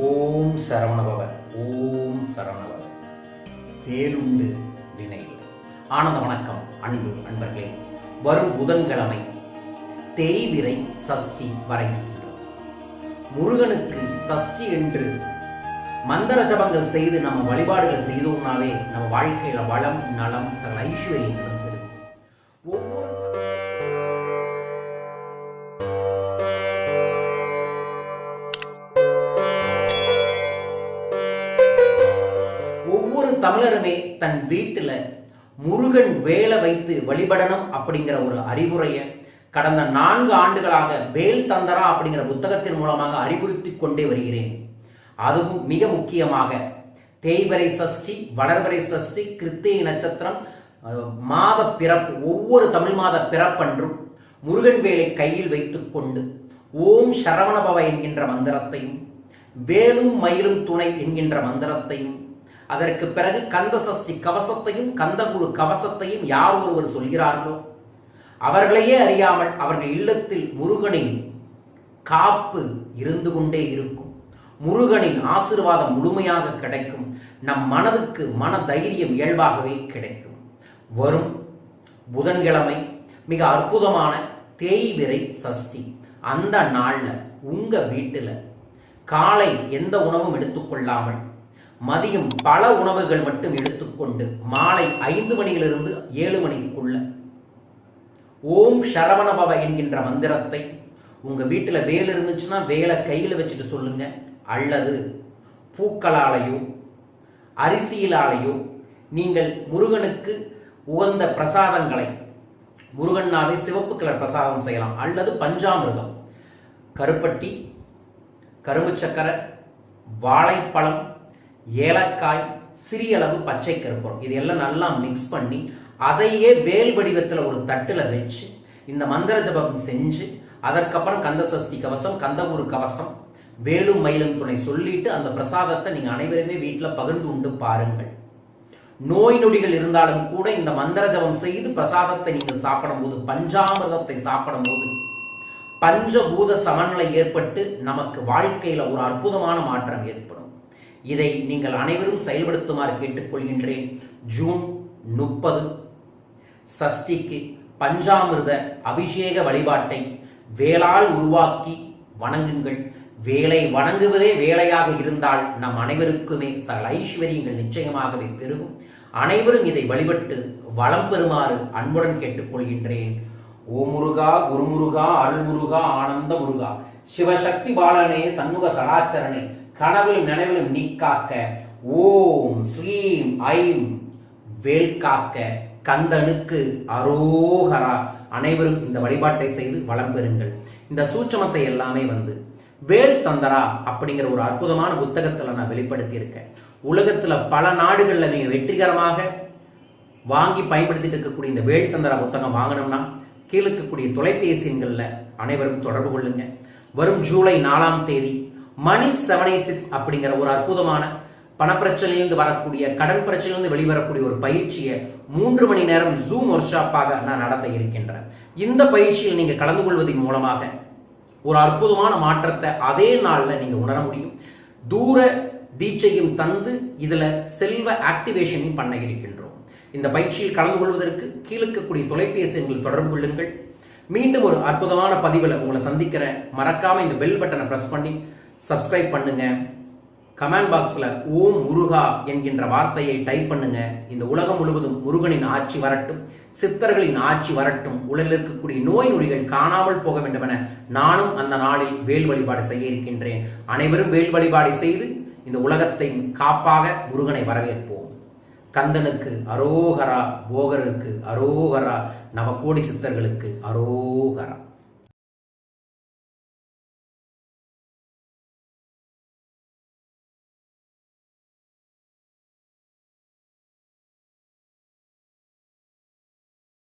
ஓம் சரவணபவ ஓம் சரவணபவ. பேருண்டு வினை ஆனந்த வணக்கம் அன்பு அன்பர்களே வரும் புதன்கிழமை தேய்விரை சஷ்டி வர முருகனுக்கு சஷ்டி என்று மந்திர ஜபங்கள் செய்து நம்ம வழிபாடுகள் செய்தோம்னாவே நம்ம வாழ்க்கையில வளம் நலம் சகல ஐஸ்வர்யங்களும் தமிழருமே தன் வீட்டில் முருகன் வேலை வைத்து வழிபடணும் அப்படிங்கிற ஒரு அறிவுரையை கடந்த நான்கு ஆண்டுகளாக வேல் தந்தரா அப்படிங்கிற புத்தகத்தின் மூலமாக அறிவுறுத்தி கொண்டே வருகிறேன். அதுவும் மிக முக்கியமாக தேய்வரை சஷ்டி வளர்வரை சஷ்டி கிருத்திகை நட்சத்திரம் மாத பிறப்பு ஒவ்வொரு தமிழ் மாத பிறப்பன்றும் முருகன் வேலை கையில் வைத்துக்கொண்டு ஓம் சரவணபவ என்கின்ற மந்திரத்தையும் வேலும் மயிலும் துணை என்கின்ற மந்திரத்தையும் அதற்கு பிறகு கந்த சஷ்டி கவசத்தையும் கந்தகுரு கவசத்தையும் யார் ஒருவர் சொல்கிறார்களோ அவர்களையே அறியாமல் அவர்கள் இல்லத்தில் முருகனின் காப்பு இருந்து கொண்டே இருக்கும். முருகனின் ஆசீர்வாதம் முழுமையாக கிடைக்கும். நம் மனதுக்கு மன தைரியம் இயல்பாகவே கிடைக்கும். வரும் புதன்கிழமை மிக அற்புதமான தேய்விரை சஷ்டி. அந்த நாளில் உங்கள் வீட்டில் காலை எந்த உணவும் எடுத்துக்கொள்ளாமல் மதியம் பல உணவுகள் மட்டும் எடுத்துக்கொண்டு மாலை ஐந்து மணியிலிருந்து ஏழு மணிக்குள்ள ஓம் சரவணபவ என்கின்ற மந்திரத்தை உங்க வீட்டில் வேல் இருந்துச்சுன்னா வேலை கையில் வச்சுட்டு சொல்லுங்க. அல்லது பூக்களாலேயோ அரிசியிலாலேயோ நீங்கள் முருகனுக்கு உகந்த பிரசாதங்களை முருகன்னாவே சிவப்பு கலர் பிரசாதம் செய்யலாம். அல்லது பஞ்சாமிர்தம். கருப்பட்டி கரும்பு சக்கரை வாழைப்பழம் ஏலக்காய் சிறிய அளவு பச்சை கருப்பம் இது எல்லாம் நல்லா மிக்ஸ் பண்ணி அதையே வேல் வடிவத்தில் ஒரு தட்டில் வச்சு இந்த மந்திர ஜபம் செஞ்சு அதற்கப்புறம் கந்த சஷ்டி கவசம் கந்தகுரு கவசம் வேலும் மயிலும் துணை சொல்லிட்டு அந்த பிரசாதத்தை நீங்கள் அனைவருமே வீட்டில் பகிர்ந்து உண்டு பாருங்கள். நோய் நொடிகள் இருந்தாலும் கூட இந்த மந்திர ஜபம் செய்து பிரசாதத்தை நீங்கள் சாப்பிடும் போது பஞ்சாமிரதத்தை சாப்பிடும் சாப்பிடும்போது பஞ்சபூத சமநிலை ஏற்பட்டு நமக்கு வாழ்க்கையில ஒரு அற்புதமான மாற்றம் ஏற்படும். இதை நீங்கள் அனைவரும் செயல்படுத்துமாறு கேட்டுக்கொள்கின்றேன். ஜூன் முப்பது சஷ்டிக்கு பஞ்சாமிர்த அபிஷேக வழிபாட்டை வேளால் உருவாக்கி வணங்குங்கள். வேலை வணங்குவதே வேலையாக இருந்தால் நம் அனைவருக்குமே சகல ஐஸ்வர்யங்கள் நிச்சயமாகவே பெருகும். அனைவரும் இதை வழிபட்டு வளம் பெறுமாறு அன்புடன் கேட்டுக்கொள்கின்றேன். ஓ முருகா குருமுருகா அருள்முருகா ஆனந்த முருகா. சிவசக்தி பாலனே சண்முக சடாச்சரணே. கனவிலும் நினைவிலும் காக்க ஓம் ஸ்ரீம் ஐம் வேல் காக்க கந்தனுக்கு அரோகரா. அனைவரும் இந்த வழிபாட்டை செய்து வளம் பெறுங்கள். இந்த சூட்சமத்தை எல்லாமே வந்து வேல் தந்தரா அப்படிங்கிற ஒரு அற்புதமான புத்தகத்தில் நான் வெளிப்படுத்தியிருக்கேன். உலகத்தில் பல நாடுகளில் நீங்க வெற்றிகரமாக வாங்கி பயன்படுத்திட்டு இருக்கக்கூடிய இந்த வேல் தந்தரா புத்தகம் வாங்கினோம்னா கீழே இருக்கக்கூடிய தொலைபேசி அனைவரும் தொடர்பு கொள்ளுங்க. வரும் ஜூலை நாலாம் தேதி மணி செவன் எயிட் சிக்ஸ் அப்படிங்கிற ஒரு அற்புதமான பணப்பிரச்சனையிலிருந்து வரக்கூடிய கடன் பிரச்சனையிலிருந்து வெளிவரக்கூடிய ஒரு பயிற்சியை மூன்று மணி நேரம் ஜூம் ஒர்க் ஷாப்பாக நான் நடத்த இருக்கின்றேன். இந்த பயிற்சியில் நீங்க கலந்து கொள்வதன் மூலமாக ஒரு அற்புதமான மாற்றத்தை அதே நாளில் நீங்க உணர முடியும். தூர தீட்சையும் தந்து இதுல செல்வ ஆக்டிவேஷனும் பண்ண இருக்கின்றோம். இந்த பயிற்சியில் கலந்து கொள்வதற்கு கீழக்கக்கூடிய தொலைபேசி எண்களில் தொடர்பு கொள்ளுங்கள். மீண்டும் ஒரு அற்புதமான பதிவில் உங்களை சந்திக்கிறேன். மறக்காம இந்த பெல் பட்டனை பிரஸ் பண்ணி சப்ஸ்கிரைப் பண்ணுங்க. கமெண்ட் பாக்ஸ்ல ஓம் முருகா என்கின்ற வார்த்தையை டைப் பண்ணுங்க. இந்த உலகம் முழுவதும் முருகனின் ஆட்சி வரட்டும் சித்தர்களின் ஆட்சி வரட்டும் உலகில் இருக்கக்கூடிய நோய் நொடிகள் காணாமல் போக வேண்டும் என நானும் அந்த நாளில் வேல் வழிபாடு செய்ய இருக்கின்றேன். அனைவரும் வேல் வழிபாடு செய்து இந்த உலகத்தை காப்பாக முருகனை வரவேற்போம். கந்தனுக்கு அரோகரா போகருக்கு அரோகரா நவகோடி சித்தர்களுக்கு அரோகரா.